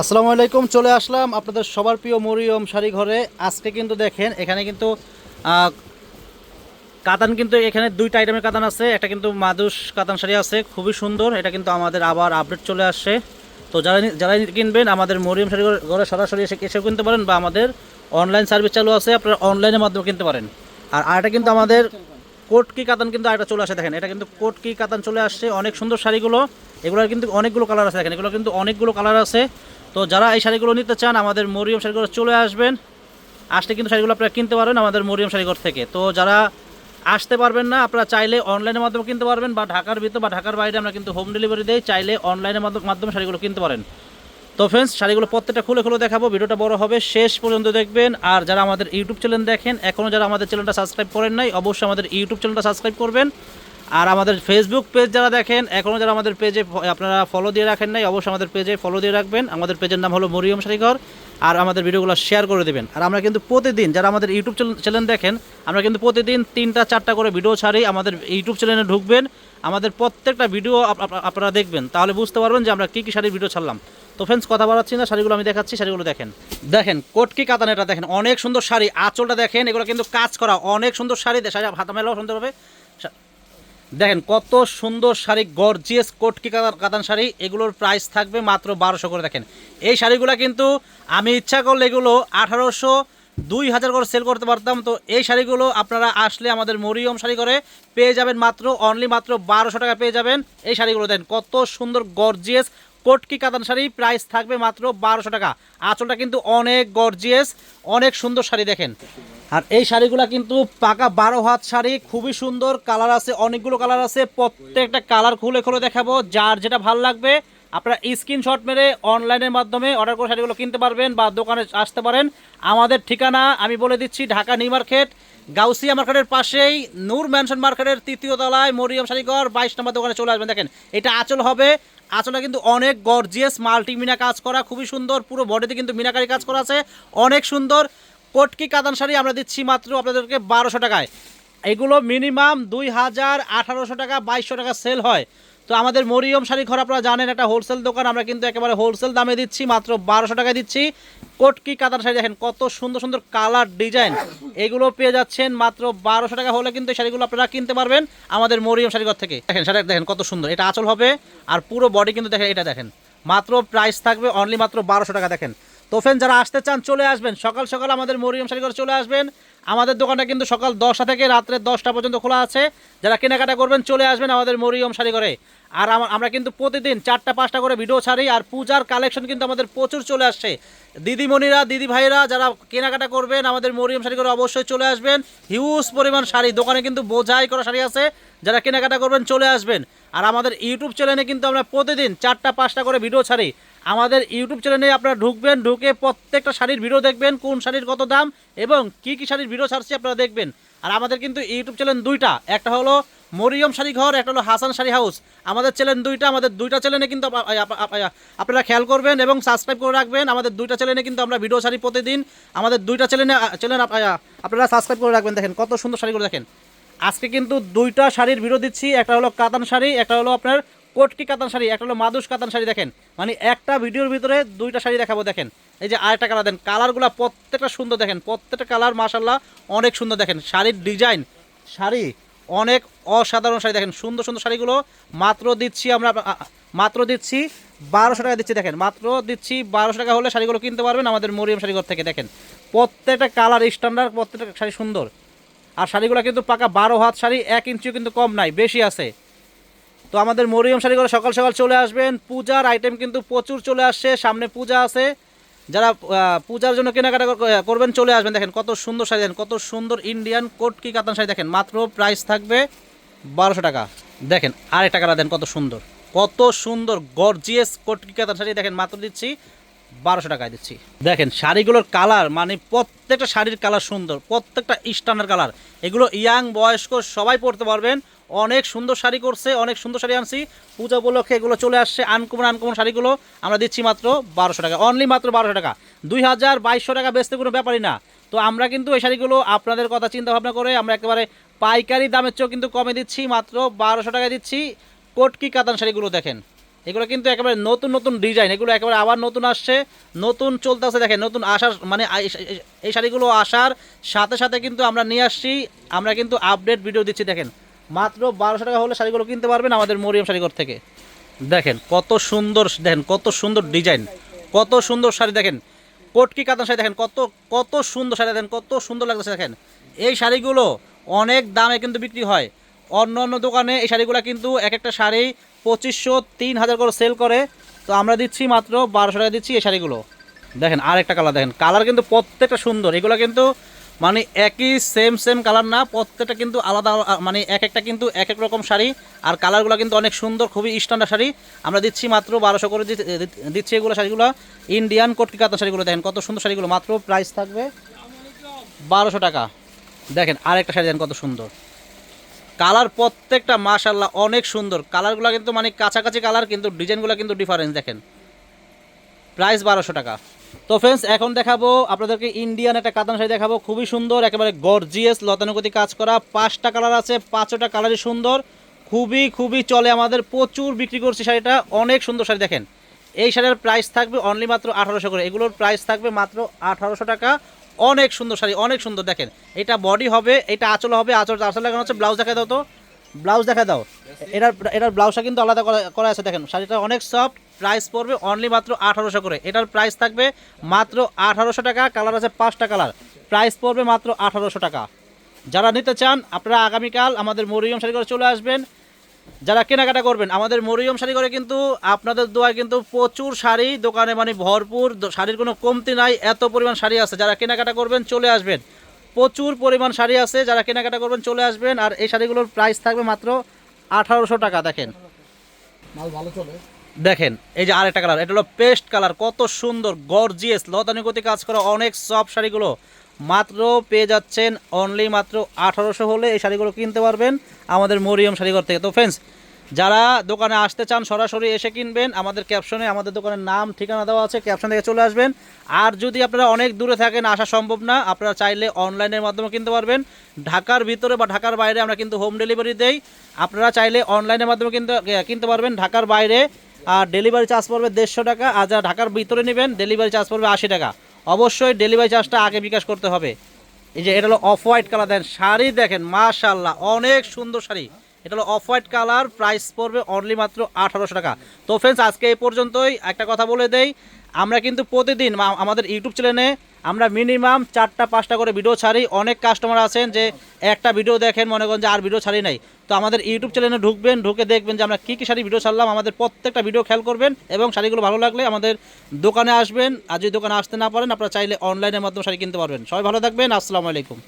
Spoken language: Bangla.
আসসালামু আলাইকুম, চলে আসলাম আপনাদের সবার প্রিয় মরিয়ম শাড়ি ঘরে। আজকে কিন্তু দেখেন, এখানে কিন্তু কাতান কিন্তু এখানে দুইটা আইটেমের কাতান আছে। একটা কিন্তু মাদুস কাতান শাড়ি আছে, খুবই সুন্দর। এটা কিন্তু আমাদের আবার আপডেট চলে আসছে। তো যারা যারা কিনবেন আমাদের মরিয়ম শাড়ি ঘরে- ঘরে সরাসরি এসে এসেও কিনতে পারেন বা আমাদের অনলাইন সার্ভিস চালু আছে, আপনারা অনলাইনের মাধ্যমে কিনতে পারেন। আর আরেকটা কিন্তু আমাদের কোটকি কাতান কিন্তু আরেকটা চলে আসে, দেখেন। এটা কিন্তু কোটকি কাতান চলে আসছে, অনেক সুন্দর শাড়িগুলো। এগুলোর কিন্তু অনেকগুলো কালার আছে, দেখেন। এগুলো কিন্তু অনেকগুলো কালার আছে। তো যারা এই শাড়িগুলো নিতে চান, আমাদের মরিয়ম শাড়িগুলো চলে আসবেন। আসলে কিন্তু শাড়িগুলো আপনারা কিনতে পারবেন আমাদের মরিয়ম শাড়িঘর থেকে। তো যারা আসতে পারবেন না, আপনারা চাইলে অনলাইনের মাধ্যমে কিনতে পারবেন বা ঢাকার ভিতর বা ঢাকার বাইরে আমরা কিন্তু হোম ডেলিভারি দেই, চাইলে অনলাইনের মাধ্যমে শাড়িগুলো কিনতে পারেন। তো ফ্রেন্ডস শাড়িগুলো প্রত্যেকটা খুলে খুলে দেখাবো, ভিডিওটা বড় হবে, শেষ পর্যন্ত দেখবেন। আর যারা আমাদের ইউটিউব চ্যানেল দেখেন এখনও যারা আমাদের চ্যানেলটা সাবস্ক্রাইব করেন নাই, অবশ্যই আমাদের ইউটিউব চ্যানেলটা সাবস্ক্রাইব করবেন। আর আমাদের ফেসবুক পেজ যারা দেখেন এখনও যারা আমাদের পেজে আপনারা ফলো দিয়ে রাখেন নাই, অবশ্যই আমাদের পেজে ফলো দিয়ে রাখবেন। আমাদের পেজের নাম হলো মরিয়ম শাড়িঘর আর আমাদের ভিডিওগুলো শেয়ার করে দেবেন। আর আমরা কিন্তু প্রতিদিন যারা আমাদের ইউটিউব চ্যানেল দেখেন, আমরা কিন্তু প্রতিদিন তিনটা, চারটা করে ভিডিও ছাড়ি, আমাদের ইউটিউব চ্যানেলে ঢুকবেন। আমাদের প্রত্যেকটা ভিডিও আপ- আপ- আপনারা দেখবেন। তাহলে বুঝতে পারবেন যে আমরা কী কী শাড়ির ভিডিও ছাড়লাম। তো ফ্রেন্ডস কথা বাড়াচ্ছি না, শাড়িগুলো আমি দেখাচ্ছি, শাড়িগুলো দেখেন। দেখেন, কোটকি কাতান এটা দেখেন, অনেক সুন্দর শাড়ি, আঁচলটা দেখেন, এগুলো কিন্তু কাজ করা, অনেক সুন্দর শাড়ি শাড়ি হাতা মেলাও সুন্দরভাবে দেখেন কত সুন্দর শাড়ি গর্জিয়াস কোটকি কাতান- শাড়ি, এগুলোর প্রাইস থাকবে মাত্র বারোশো করে দেখেন। এই শাড়িগুলো কিন্তু আমি ইচ্ছা করলে এগুলো আঠারোশো, দুই হাজার করে সেল করতে পারতাম। তো এই শাড়িগুলো আপনারা আসলে আমাদের মরিয়ম শাড়ি করে পেয়ে যাবেন মাত্র অনলি মাত্র বারোশো টাকা পেয়ে যাবেন। এই শাড়িগুলো দেন কত সুন্দর গর্জিয়াস কোটকি কাতান শাড়ি প্রাইস থাকবে মাত্র বারোশো টাকা। আঁচলটা কিন্তু অনেক গর্জিয়াস অনেক সুন্দর শাড়ি দেখেন। আর এই শাড়িগুলো কিন্তু পাকা বারো হাত শাড়ি, খুবই সুন্দর, কালার আছে, অনেকগুলো কালার আছে, প্রত্যেকটা কালার খুলে খুলে দেখাবো, যার যেটা ভালো লাগবে, আপনারা স্ক্রিনশট মেরে অনলাইনের মাধ্যমে অর্ডার করে শাড়িগুলো কিনতে পারবেন বা দোকানে আসতে পারেন। আমাদের ঠিকানা, আমি বলে দিচ্ছি, ঢাকা নিউ মার্কেট, গাউসিয়া মার্কেটের পাশেই, নূর ম্যানশন মার্কেটের তৃতীয় তলায়, মরিয়ম শাড়িঘর, বাইশ নম্বর দোকানে চলে আসবেন। দেখেন, এটা আঁচল হবে। আঁচলে কিন্তু অনেক গর্জিয়াস মাল্টি মিনা কাজ করা, খুবই সুন্দর, পুরো বডিতে কিন্তু মিনাকারি কাজ করা আছে। অনেক সুন্দর। কটকি কাতান শাড়ি আমরা দিচ্ছি মাত্র আপনাদেরকে বারোশো টাকায়। এগুলো মিনিমাম দুই হাজার আঠারোশো টাকা, বাইশশো টাকা সেল হয়। তো আমাদের মরিয়ম শাড়ি ঘর আপনারা জানেন, একটা হোলসেল দোকান, আমরা কিন্তু একেবারে হোলসেল দামে দিচ্ছি, মাত্র বারোশো টাকায় দিচ্ছি। কটকি কাতান শাড়ি দেখেন, কত সুন্দর সুন্দর কালার ডিজাইন এগুলো পেয়ে যাচ্ছেন মাত্র বারোশো টাকা হলে কিন্তু শাড়িগুলো আপনারা কিনতে পারবেন আমাদের মরিয়ম শাড়ি ঘর থেকে। দেখেন শাড়ি দেখেন কত সুন্দর। এটা আঁচল হবে, আর পুরো বডি কিন্তু দেখেন, এটা দেখেন। মাত্র প্রাইস থাকবে অনলি মাত্র বারোশো টাকা। দেখেন, তোফেন যারা আসতে চান, চলে আসবেন। সকাল সকাল আমাদের মরিয়ম শাড়িঘর চলে আসবেন। আমাদের দোকানটা কিন্তু সকাল দশটা থেকে রাত্রে দশটা পর্যন্ত খোলা আছে। যারা কেনাকাটা করবেন, চলে আসবেন আমাদের মরিয়ম শাড়ি শাড়িঘরে আর আমরা কিন্তু প্রতিদিন চারটা পাঁচটা করে ভিডিও ছাড়ি আর পূজার কালেকশন কিন্তু আমাদের প্রচুর চলে আসছে। দিদিমণিরা দিদি ভাইরা যারা কেনাকাটা করবেন আমাদের মরিয়ম শাড়ি করে অবশ্যই চলে আসবেন। হিউজ পরিমাণ শাড়ি, দোকানে কিন্তু বোঝাই করা শাড়ি আছে। যারা কেনাকাটা করবেন, চলে আসবেন। আর আমাদের ইউটিউব চ্যানেলে কিন্তু আমরা প্রতিদিন চারটা পাঁচটা করে ভিডিও ছাড়ি। আমাদের ইউটিউব চ্যানেলে আপনারা ঢুকবেন, ঢুকে প্রত্যেকটা শাড়ির ভিডিও দেখবেন, কোন শাড়ির কত দাম এবং কি কি শাড়ির ভিডিও ছাড়ছি আপনারা দেখবেন। আর আমাদের কিন্তু ইউটিউব চ্যানেল দুইটা, একটা হলো মরিয়ম শাড়ি ঘর একটা হলো হাসান শাড়ি হাউস। আমাদের চ্যানেল দুইটা, আমাদের দুইটা চ্যানেলে কিন্তু আপ- আপ- আপ- আপ- আপনারা খেয়াল করবেন এবং সাবস্ক্রাইব করে রাখবেন। আমাদের দুইটা চ্যানেলে কিন্তু আমরা ভিডিও শাড়ি প্রতিদিন। আমাদের দুইটা চ্যানেলে, চ্যানেল আপনারা সাবস্ক্রাইব করে রাখবেন। দেখেন কত সুন্দর শাড়িগুলো দেখেন। আজকে কিন্তু দুইটা শাড়ির ভিডিও দিচ্ছি। একটা হলো কাতান শাড়ি, একটা হলো আপনার কোটকি কাতান শাড়ি, একটা হলো মাদুস কাতান শাড়ি দেখেন। মানে একটা ভিডিওর ভিতরে দুইটা শাড়ি দেখাবো, দেখেন। এই যে আরেকটা কালার দেন, কালারগুলো প্রত্যেকটা সুন্দর দেখেন, প্রত্যেকটা কালার মাশাল্লাহ অনেক সুন্দর দেখেন। শাড়ির ডিজাইন শাড়ি অনেক অসাধারণ শাড়ি দেখেন, সুন্দর সুন্দর শাড়িগুলো। মাত্র দিচ্ছি আমরা মাত্র দিচ্ছি বারোশো টাকা দিচ্ছি, দেখেন। মাত্র দিচ্ছি বারোশো টাকা হলে শাড়িগুলো কিনতে পারবেন আমাদের মরিয়ম শাড়িঘর থেকে, দেখেন। প্রত্যেকটা কালার স্ট্যান্ডার্ড প্রত্যেকটা শাড়ি সুন্দর। আর শাড়িগুলো কিন্তু পাকা বারো হাত শাড়ি, এক ইঞ্চিও কিন্তু কম নাই, বেশি আছে। তো আমাদের মরিয়ম শাড়িগুলো সকাল সকাল চলে আসবেন। পূজার আইটেম কিন্তু প্রচুর চলে আসছে, সামনে পূজা আছে। যারা পূজার জন্য কেনাকাটা করবেন চলে আসবেন। দেখেন কত সুন্দর শাড়ি, দেখেন কত সুন্দর ইন্ডিয়ান কোটকি কাতান শাড়ি, দেখেন মাত্র প্রাইস থাকবে বারোশো টাকা। দেখেন আর একটা কালার দেন কত সুন্দর কত সুন্দর গর্জিয়াস কোটকি কাতান শাড়ি, দেখেন মাত্র দিচ্ছি বারোশো টাকায় দিচ্ছি। দেখেন শাড়িগুলোর কালার মানে প্রত্যেকটা শাড়ির কালার সুন্দর, প্রত্যেকটা স্ট্যান্ডার্ড কালার এগুলো ইয়াং বয়স্ক, সবাই পরতে পারবেন। অনেক সুন্দর শাড়ি করছে, অনেক সুন্দর শাড়ি আনছি। পূজা উপলক্ষে এগুলো চলে আসছে আনকমন আনকমন শাড়িগুলো। আমরা দিচ্ছি মাত্র বারোশো টাকা অনলি মাত্র বারোশো টাকা। দুই হাজার বাইশশো টাকা বেচতে কোনো ব্যাপারই না। তো আমরা কিন্তু এই শাড়িগুলো আপনাদের কথা চিন্তা ভাবনা করে আমরা একেবারে পাইকারি দামের চেয়েও কিন্তু কমে দিচ্ছি, মাত্র বারোশো টাকা দিচ্ছি। কোটকি কাতান শাড়িগুলো দেখেন, এগুলো কিন্তু একেবারে নতুন নতুন ডিজাইন, এগুলো একেবারে আবার নতুন আসছে, নতুন চলতে চলতেছে দেখেন, নতুন আসার মানে এই শাড়িগুলো আসার সাথে সাথে কিন্তু আমরা নিয়ে আসছি, আমরা কিন্তু আপডেট ভিডিও দিচ্ছি দেখেন। মাত্র বারোশো টাকা হলে শাড়িগুলো কিনতে পারবেন আমাদের মরিয়ম শাড়িঘর থেকে। দেখেন, কত সুন্দর, দেখেন, কত সুন্দর ডিজাইন, কত সুন্দর শাড়ি দেখেন, কটকি কাতান শাড়ি দেখেন, কত কত সুন্দর শাড়ি দেখেন, কত সুন্দর লাগতেছে দেখেন। এই শাড়িগুলো অনেক দামে কিন্তু বিক্রি হয়। অন্য অন্য দোকানে এই শাড়িগুলো কিন্তু এক একটা শাড়ি পঁচিশশো, তিন হাজার করে সেল করে। তো আমরা দিচ্ছি মাত্র বারোশো টাকা দিচ্ছি এই শাড়িগুলো। দেখেন আর একটা কালার দেখেন কালার কিন্তু প্রত্যেকটা সুন্দর। এগুলো কিন্তু মানে একই সেম সেম কালার না, প্রত্যেকটা কিন্তু আলাদা আলা- মানে এক একটা কিন্তু এক এক রকম শাড়ি, আর কালারগুলো কিন্তু অনেক সুন্দর, খুবই স্ট্যান্ডার্ড শাড়ি। আমরা দিচ্ছি মাত্র বারোশো করে দিচ্ছি এগুলো শাড়িগুলো। ইন্ডিয়ান কটকি কাতান শাড়িগুলো দেখেন, কত সুন্দর শাড়িগুলো, মাত্র প্রাইস থাকবে বারোশো টাকা। দেখেন, আরেকটা শাড়ি দেখেন কত সুন্দর। কালার প্রত্যেকটা মাশাল্লাহ অনেক সুন্দর। কালারগুলো কিন্তু মানে কাছাকাছি কালার কিন্তু ডিজাইনগুলো কিন্তু ডিফারেন্স দেখেন। প্রাইস বারোশো টাকা। তো ফ্রেন্ডস এখন দেখাবো আপনাদেরকে ইন্ডিয়ান একটা কাতান শাড়ি দেখাবো। খুবই সুন্দর একেবারে গর্জিয়াস লতানুগতি কাজ করা। পাঁচটা কালার আছে পাঁচটা কালারই সুন্দর। খুবই খুবই চলে আমাদের প্রচুর বিক্রি করছি শাড়িটা। অনেক সুন্দর শাড়ি দেখেন। এই শাড়ির প্রাইস থাকবে অনলি মাত্র আঠারোশো করে। এগুলোর প্রাইস থাকবে মাত্র আঠারোশো টাকা। অনেক সুন্দর শাড়ি অনেক সুন্দর দেখেন। এটা বডি হবে এটা আঁচল হবে আঁচল আঁচল লাগানো হচ্ছে ব্লাউজ দেখা দাও তো। ব্লাউজ দেখা দাও। এটার এটার ব্লাউজটা কিন্তু আলাদা করা করা আছে দেখেন। শাড়িটা অনেক সফট প্রাইস পড়বে অনলি মাত্র আঠারোশো করে। এটার প্রাইস থাকবে মাত্র আঠারোশো টাকা কালার আছে পাঁচটা কালার প্রাইস পড়বে মাত্র আঠারোশো টাকা। যারা নিতে চান, আপনারা আগামীকাল আমাদের মরিয়ম শাড়ি করে চলে আসবেন। যারা কেনাকাটা করবেন, আমাদের মরিয়ম শাড়ি করে কিন্তু আপনাদের দোয়ায় কিন্তু প্রচুর শাড়ি, দোকানে মানে ভরপুর শাড়ির কোনো কমতি নাই, এত পরিমাণ শাড়ি আছে। যারা কেনাকাটা করবেন, চলে আসবেন। প্রচুর পরিমাণ শাড়ি আছে, যারা কেনাকাটা করবেন, চলে আসবেন। আর এই শাড়িগুলোর প্রাইস থাকবে মাত্র আঠারোশো টাকা, দেখেন। মাল ভালো চলে। দেখেন, এই যে আরেকটা কালার এটা হলো পেস্ট কালার কত সুন্দর গর্জিয়াস লতানুগতি কাজ করা অনেক সফট শাড়িগুলো। মাত্র পেয়ে যাচ্ছেন অনলি মাত্র আঠারোশো হলে এই শাড়িগুলো কিনতে পারবেন আমাদের মরিয়ম শাড়িঘর থেকে। তো ফ্রেন্ডস যারা দোকানে আসতে চান সরাসরি এসে কিনবেন, আমাদের ক্যাপশনে আমাদের দোকানের নাম, ঠিকানা দেওয়া আছে ক্যাপশন থেকে চলে আসবেন। আর যদি আপনারা অনেক দূরে থাকেন, আসা সম্ভব না, আপনারা চাইলে অনলাইনের মাধ্যমে কিনতে পারবেন। ঢাকার ভিতরে বা ঢাকার বাইরে আমরা কিন্তু হোম ডেলিভারি দেই। আপনারা চাইলে অনলাইনের মাধ্যমে কিনতে কিনতে পারবেন। ঢাকার বাইরে আর ডেলিভারি চার্জ পড়বে দেড়শো টাকা। আর যারা ঢাকার ভিতরে নেবেন, ডেলিভারি চার্জ পড়বে আশি টাকা। অবশ্যই ডেলিভারি চার্জটা আগে বিকাশ করতে হবে। এই যে, এটা হলো off white colour then sari দেখেন মাশাল্লাহ অনেক সুন্দর শাড়ি। এটা হলো অফ হোয়াইট কালার প্রাইস পড়বে অনলি মাত্র আঠারোশো টাকা। তো ফ্রেন্ডস আজকে এই পর্যন্তই। একটা কথা বলে দেই আমরা কিন্তু প্রতিদিন আমাদের ইউটিউব চ্যানেলে আমরা মিনিমাম চারটা, পাঁচটা করে ভিডিও ছাড়ি। অনেক কাস্টমার আছেন যে একটা ভিডিও দেখেন, মনে করেন যে আর ভিডিও ছাড়ি নাই। তো আমাদের ইউটিউব চ্যানেলে ঢুকবেন, ঢুকে দেখবেন যে আমরা কী কী শাড়ি ভিডিও ছাড়লাম, আমাদের প্রত্যেকটা ভিডিও খেয়াল করবেন এবং শাড়িগুলো ভালো লাগলে আমাদের দোকানে আসবেন। আর যদি দোকানে আসতে না পারেন, আপনারা চাইলে অনলাইনের মাধ্যমে শাড়ি কিনতে পারবেন। সবাই ভালো থাকবেন, আসসালামু আলাইকুম।